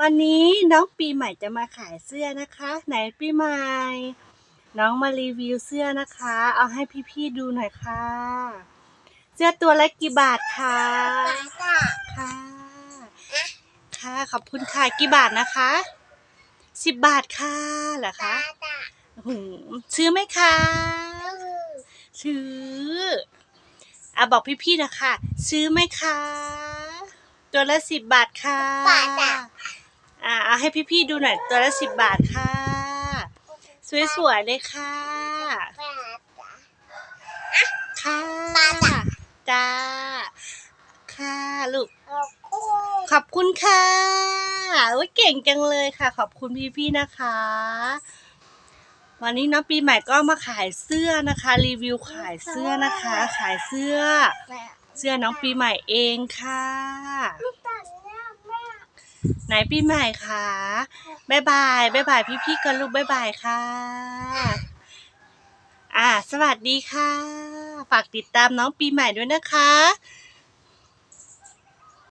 วันนี้น้องปีใหม่จะมาขายเสื้อนะคะ ไหนปีใหม่ น้องมารีวิวเสื้อนะคะ เอาให้พี่ๆดูหน่อยค่ะ เสื้อตัวละกี่บาทคะจ้าค่ะค่ะขอบคุณค่ะกี่บาทนะคะสิบบาทค่ะเหรอจ้าคะจ้าหืมซื้อไหมคะซื้ออะบอกพี่ๆนะคะ ซื้อไหมคะ ตัวละสิบบาทค่ะ บาทจ้ะอะเอาให้พี่ๆดูหน่อย ตัวละสิบบาทค่ะ สวยๆเลยค่ะ บาทจ้าค่ะบาทจ้ะจ้าค่ะลูกขอบคุณขอบคุณค่ะโอ้ยเก่งจังเลยค่ะ ขอบคุณพี่ๆนะคะ วันนี้น้องปีใหม่ก็มาขายเสื้อนะคะ รีวิวขายเสื้อนะคะ ขายเสื้อแม่ เสื้อน้องปีใหม่เองค่ะไม่ตัดหน้าแม่ไหนปีใหม่คะบ๊ายบายบ๊ายบายพี่ๆกันลูกบ๊ายบายค่ะ อ่า สวัสดีค่ะ ฝากติดตามน้องปีใหม่ด้วยนะคะ